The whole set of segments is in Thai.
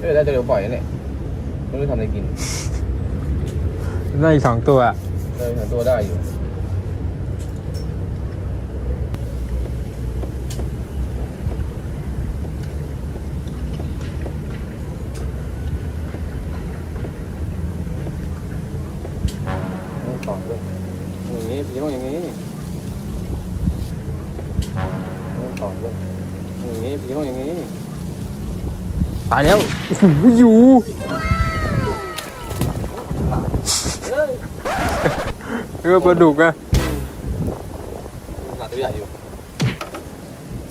เออได้จะเดี๋ยวปล่อยนั่นแหละไม่รู้ทำอะไรกินได้อีกสองตัว เออหาตัวได้อยู่ต้องต่อด้วยอย่างนี้พี่ต้องอย่างนี้ต้องต่อด้วยอย่างนี้พี่ต้องอย่างนี้ ตายแล้วโอ้โหอยู่เออปลาดุกอะหนาตัวใหญ่อยู่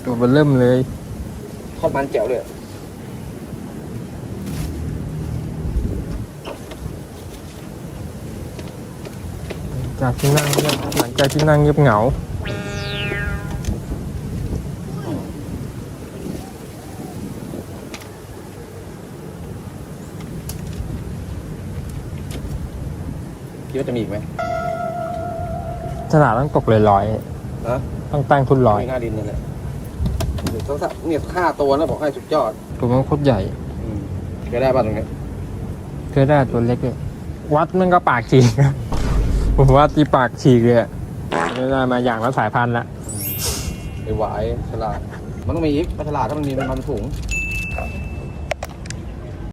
ตัวมันเริ่มเลยทอดมันแจ๋วเลยจากที่นั่งหลังจากที่นั่งเงียบเหงา คิดว่าจะมีอีกไหมฉลาดต้องตกเลยร้อยฮะต้องตั้งทุนร้อยมีหน้าดินนั่นแหละเดี๋ยวสักเนี่ยค่าตัวนะบอกให้สุดยอดตัวมันโคตรใหญ่แกได้ป่ะตรงเนี้ยเคยได้ตัวเล็กเลยวัดมันก็ปากฉีกนะผมว่าตีปากฉีกเลยอะไม่ได้มาอย่างละสายพันธุ์ละไอ้หวายฉลาด มันต้องมีอีกปลาฉลาดถ้ามันมีมันมันสูง